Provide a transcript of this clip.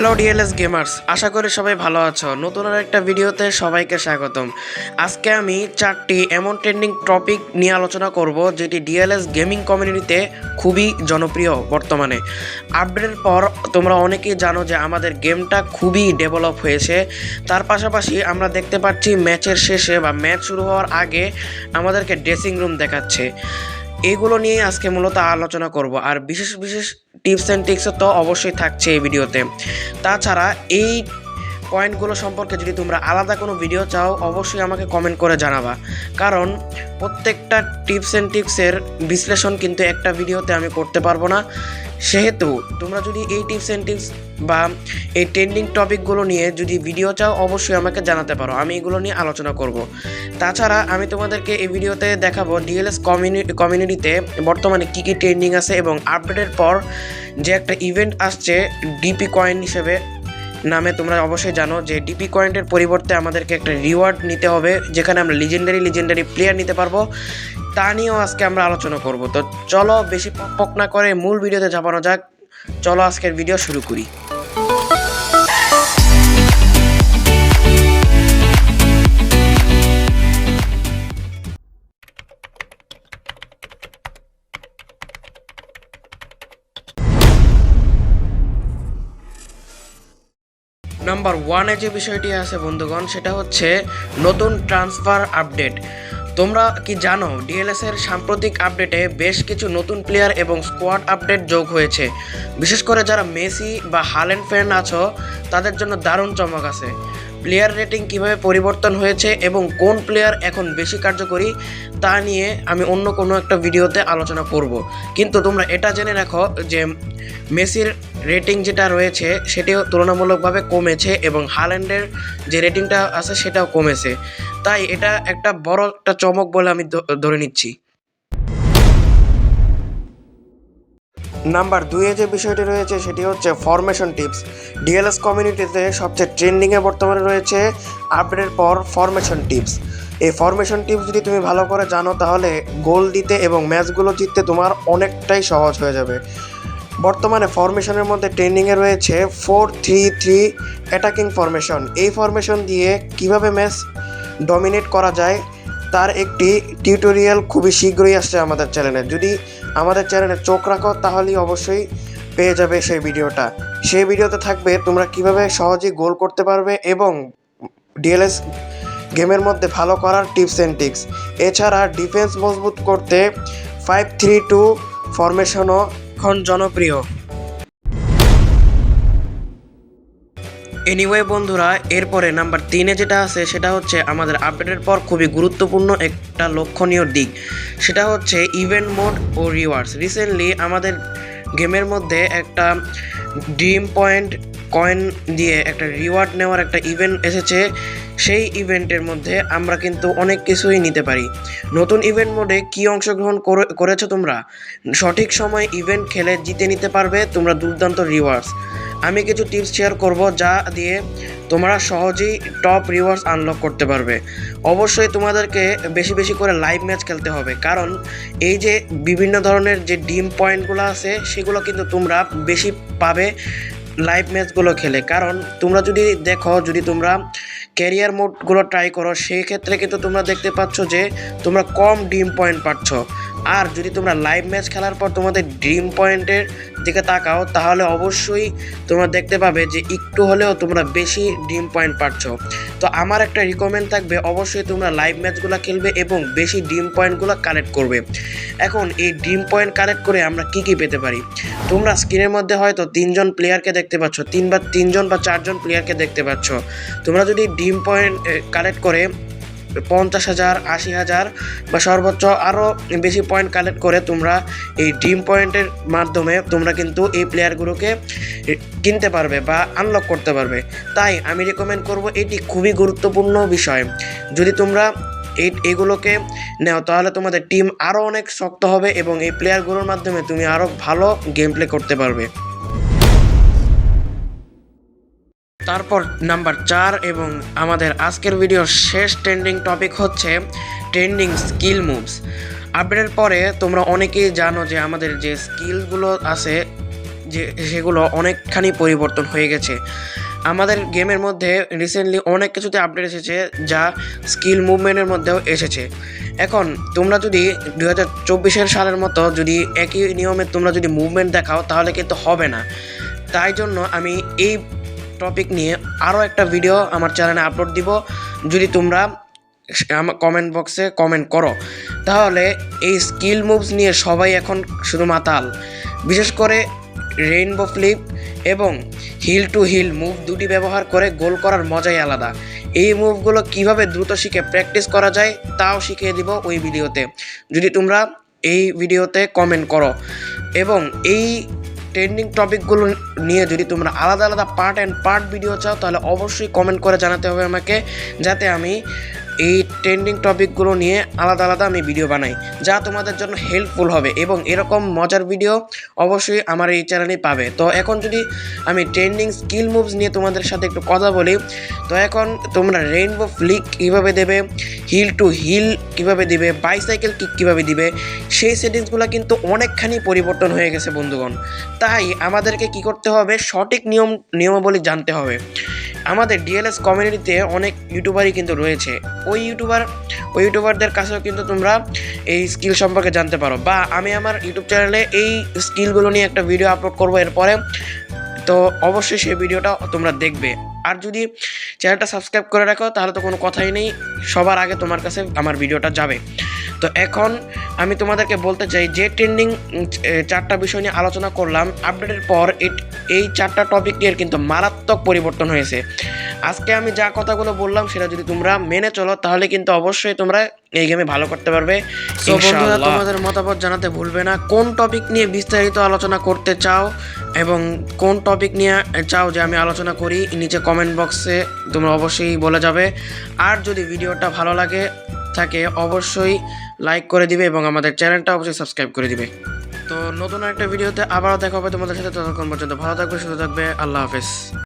Hello DLS gamers আশা করি সবাই ভালো আছো। নতুন আর একটা ভিডিওতে সবাইকে স্বাগতম। আজকে আমি চারটি এমন ট্রেন্ডিং টপিক নিয়ে আলোচনা করব, যেটি ডিএলএস গেমিং কমিউনিটিতে খুবই জনপ্রিয় বর্তমানে। আপডেটের পর তোমরা অনেকেই জানো যে আমাদের গেমটা খুবই ডেভেলপ হয়েছে। তার পাশাপাশি আমরা দেখতে পাচ্ছি ম্যাচের শেষে বা ম্যাচ শুরু হওয়ার আগে আমাদেরকে ড্রেসিং রুম দেখাচ্ছে। এগুলো নিয়ে আজকে মূলত আলোচনা করব। আর বিশেষ বিশেষ টিপস অ্যান্ড ট্রিক্সও তো অবশ্যই থাকছে এই ভিডিওতে। তাছাড়া এই পয়েন্টগুলো সম্পর্কে যদি তোমরা আলাদা কোনো ভিডিও চাও, অবশ্যই আমাকে কমেন্ট করে জানাবা। কারণ প্রত্যেকটা টিপস অ্যান্ড টিপসের বিশ্লেষণ কিন্তু একটা ভিডিওতে আমি করতে পারব না। সেহেতু তোমরা যদি এই টিপস অ্যান্ড টিপস বা এই ট্রেন্ডিং টপিকগুলো নিয়ে যদি ভিডিও চাও, অবশ্যই আমাকে জানাতে পারো। আমি এগুলো নিয়ে আলোচনা করব। তাছাড়া আমি তোমাদেরকে এই ভিডিওতে দেখাবো ডিএলএস কমিউনিটি কমিউনিটিতে বর্তমানে কী কী ট্রেন্ডিং আছে এবং আপডেটের পর যে একটা ইভেন্ট আসছে ডিপি কয়েন হিসেবে নামে তোমরা অবশ্যই জানো যে ডিপি কয়েন্টের পরিবর্তে আমাদেরকে একটা রিওয়ার্ড নিতে হবে, যেখানে আমরা লিজেন্ডারি লিজেন্ডারি প্লেয়ার নিতে পারব। তা নিয়েও আজকে আমরা আলোচনা করব। তো চলো বেশি পক না করে মূল ভিডিওতে চাপানো যাক। চলো আজকের ভিডিও শুরু করি। নাম্বার ওয়ানে যে বিষয়টি আছে, বন্ধুগণ, সেটা হচ্ছে নতুন ট্রান্সফার আপডেট তোমরা কি জানো ডিএলএস এর সাম্প্রতিক আপডেটে বেশ কিছু নতুন প্লেয়ার এবং স্কোয়াড আপডেট যোগ হয়েছে। বিশেষ করে যারা মেসি বা হালেন ফ্যান আছো তাদের জন্য দারুণ চমক আছে। প্লেয়ার রেটিং কীভাবে পরিবর্তন হয়েছে এবং কোন প্লেয়ার এখন বেশি কার্যকরী, তা নিয়ে আমি অন্য কোনো একটা ভিডিওতে আলোচনা করব। কিন্তু তোমরা এটা জেনে রাখো যে মেসির রেটিং যেটা রয়েছে, সেটিও তুলনামূলকভাবে কমেছে এবং হাল্যান্ডের যে রেটিংটা আছে, সেটাও কমেছে। তাই এটা একটা বড় একটা চমক বলে আমি ধরে নিচ্ছি। নাম্বার দুইয়ে যে বিষয়টি রয়েছে সেটি হচ্ছে ফরমেশন টিপস ডিএলএস কমিউনিটিতে সবচেয়ে ট্রেন্ডিংয়ে বর্তমানে রয়েছে আপডেটের পর ফরমেশন টিপস এই ফরমেশন টিপস যদি তুমি ভালো করে জানো তাহলে গোল দিতে এবং ম্যাচগুলো জিততে তোমার অনেকটাই সহজ হয়ে যাবে। বর্তমানে ফরমেশনের মধ্যে ট্রেন্ডিংয়ে রয়েছে four three three attacking formation এই ফরমেশন দিয়ে কীভাবে ম্যাচ ডমিনেট করা যায় তার একটি টিউটোরিয়াল খুবই শীঘ্রই আসছে আমাদের চ্যানেলে। যদি আমাদের চ্যানেলে চোখ রাখো, তাহলেই অবশ্যই পেয়ে যাবে সেই ভিডিওটা। সেই ভিডিওতে থাকবে তোমরা কীভাবে সহজেই গোল করতে পারবে এবং ডিএলএস গেমের মধ্যে ভালো করার টিপস অ্যান্ড টিক্স এছাড়া ডিফেন্স মজবুত করতে ফাইভ থ্রি টু ফরমেশনও এখন জনপ্রিয়। এনিওয়ে বন্ধুরা, এরপরে নাম্বার তিনে যেটা আছে, সেটা হচ্ছে আমাদের আপডেটের পর খুবই গুরুত্বপূর্ণ একটা লক্ষণীয় দিক। সেটা হচ্ছে ইভেন্ট মোড ও রিওয়ার্ডস রিসেন্টলি আমাদের গেমের মধ্যে একটা ড্রিম পয়েন্ট কয়েন দিয়ে একটা রিওয়ার্ড নেওয়ার একটা ইভেন্ট এসেছে। সেই ইভেন্টের মধ্যে আমরা কিন্তু অনেক কিছুই নিতে পারি। নতুন ইভেন্ট মোডে কি অংশগ্রহণ করে- করেছ তোমরা? সঠিক সময় ইভেন্ট খেলে জিতে নিতে পারবে, তোমরা দুর্দান্ত রিওয়ার্ডস আমি কিছু টিপস শেয়ার করব যা দিয়ে তোমরা সহজেই টপ রিওয়ার্ডস আনলক করতে পারবে। অবশ্যই তোমাদেরকে বেশি বেশি করে লাইভ ম্যাচ খেলতে হবে। কারণ এই যে বিভিন্ন ধরনের যে ডিম পয়েন্টগুলো আছে, সেগুলো কিন্তু তোমরা বেশি পাবে লাইভ ম্যাচগুলো খেলে। কারণ তোমরা যদি দেখো, যদি তোমরা ক্যারিয়ার মোডগুলো ট্রাই করো সেই ক্ষেত্রে কিন্তু তোমরা দেখতে পাচ্ছ যে তোমরা কম ডিম পয়েন্ট পাচ্ছ। আর যদি তোমরা লাইভ ম্যাচ খেলার পর তোমাদের ড্রিম পয়েন্টের দিকে তাকাও, তাহলে অবশ্যই তোমরা দেখতে পাবে যে একটু হলেও তোমরা বেশি ড্রিম পয়েন্ট পাচ্ছ। তো আমার একটা রিকমেন্ড থাকবে, অবশ্যই তোমরা লাইভ ম্যাচগুলো খেলবে এবং বেশি ড্রিম পয়েন্টগুলো কালেক্ট করবে। এখন এই ড্রিম পয়েন্ট কালেক্ট করে আমরা কি কি পেতে পারি? তোমরা স্ক্রিনের মধ্যে হয়তো তিনজন প্লেয়ারকে দেখতে পাচ্ছ তিন বা তিনজন বা চারজন প্লেয়ারকে দেখতে পাচ্ছ। তোমরা যদি ড্রিম পয়েন্ট কালেক্ট করে পঞ্চাশ হাজার, আশি হাজার বা সর্বোচ্চ আরও বেশি পয়েন্ট কালেক্ট করে তোমরা এই ড্রিম পয়েন্টের মাধ্যমে তোমরা কিন্তু এই প্লেয়ারগুলোকে কিনতে পারবে বা আনলক করতে পারবে। তাই আমি রেকমেন্ড করব এটি খুবই গুরুত্বপূর্ণ বিষয়। যদি তোমরা এই, এগুলোকে নেও, তাহলে তোমাদের টিম আরও অনেক শক্ত হবে এবং এই প্লেয়ারগুলোর মাধ্যমে তুমি আরও ভালো গেম প্লে করতে পারবে। তারপর নাম্বার চার এবং আমাদের আজকের ভিডিওর শেষ ট্রেন্ডিং টপিক হচ্ছে ট্রেন্ডিং স্কিল মুভস আপডেটের পরে তোমরা অনেকেই জানো যে আমাদের যে স্কিলগুলো আছে, যে সেগুলো অনেকখানি পরিবর্তন হয়ে গেছে। আমাদের গেমের মধ্যে রিসেন্টলি অনেক কিছুতে আপডেট এসেছে যা স্কিল মুভমেন্টের মধ্যেও এসেছে। এখন তোমরা যদি দু হাজার চব্বিশের সালের মতো যদি একই নিয়মে তোমরা যদি মুভমেন্ট দেখাও তাহলে কিন্তু হবে না। তাই জন্য আমি এই টপিক নিয়ে আরও একটা ভিডিও আমার চ্যানেলে আপলোড দিব। যদি তোমরা আমার কমেন্ট বক্সে কমেন্ট করো, তাহলে এই স্কিল মুভস নিয়ে সবাই এখন শুধু মাতাল। বিশেষ করে রেইনবো ফ্লিপ এবং হিল টু হিল মুভ দুটি ব্যবহার করে গোল করার মজাই আলাদা। এই মুভগুলো কীভাবে দ্রুত শিখে প্র্যাকটিস করা যায়, তাও শিখিয়ে দিব ওই ভিডিওতে যদি তোমরা এই ভিডিওতে কমেন্ট করো, এবং এই ট্রেন্ডিং টপিকগুলো নিয়ে যদি তোমরা আলাদা আলাদা পার্ট অ্যান্ড পার্ট ভিডিও চাও, তাহলে অবশ্যই কমেন্ট করে জানাতে হবে আমাকে, যাতে আমি এই ট্রেন্ডিং টপিকগুলো নিয়ে আলাদা আলাদা আমি ভিডিও বানাই, যা তোমাদের জন্য হেল্পফুল হবে এবং এরকম মজার ভিডিও অবশ্যই আমার এই চ্যানেলে পাবে। তো এখন যদি আমি ট্রেন্ডিং স্কিল মুভস নিয়ে তোমাদের সাথে একটু কথা বলি, তো এখন তোমরা রেইনবো ফ্লিক কীভাবে দেবে হিল টু হিল কীভাবে দিবে বাইসাইকেল কিক কীভাবে দিবে, সেই সেটিংসগুলো কিন্তু অনেকখানি পরিবর্তন হয়ে গেছে বন্ধুগণ। তাই আমাদেরকে কি করতে হবে, সঠিক নিয়ম, নিয়মাবলী জানতে হবে। আমাদের ডিএলএস কমিউনিটিতে অনেক ইউটিউবারই কিন্তু রয়েছে। ওই ইউটিউবার ওই ইউটিউবারদের কাছেও কিন্তু তোমরা এই স্কিল সম্পর্কে জানতে পারো। বা আমি আমার ইউটিউব চ্যানেলে এই স্কিলগুলো নিয়ে একটা ভিডিও আপলোড করব এরপরে। তো অবশ্যই সেই ভিডিওটা তোমরা দেখবে। আর যদি চ্যানেলটা সাবস্ক্রাইব করে রাখো, তাহলে তো কোনো কথাই নেই। সবার আগে তোমার কাছে আমার ভিডিওটা যাবে। তো এখন আমি তোমাদেরকে বলতে চাই যে ট্রেন্ডিং চারটা বিষয় নিয়ে আলোচনা করলাম আপডেটের পর এই চারটা টপিক নিয়ে কিন্তু মারাত্মক পরিবর্তন হয়েছে। আজকে আমি যা কথাগুলো বললাম সেটা যদি তোমরা মেনে চলো তাহলে কিন্তু অবশ্যই তোমরা এই গেমে ভালো করতে পারবে। তো বন্ধুরা তোমাদের মতামত জানাতে ভুলবে না। কোন টপিক নিয়ে বিস্তারিত আলোচনা করতে চাও এবং কোন টপিক নিয়ে চাও যে আমি আলোচনা করি নিচে কমেন্ট বক্সে তোমরা অবশ্যই বলে যাবে। আর যদি ভিডিওটা ভালো লাগে থাকে, অবশ্যই লাইক করে দিবে এবং আমাদের চ্যানেলটা অবশ্যই সাবস্ক্রাইব করে দিবে। তো নতুন একটা ভিডিওতে আবারও দেখা হবে তোমাদের সাথে ততক্ষণ পর্যন্ত। ভালো থাকবে, সুস্থ থাকবে, আল্লাহ হাফেজ।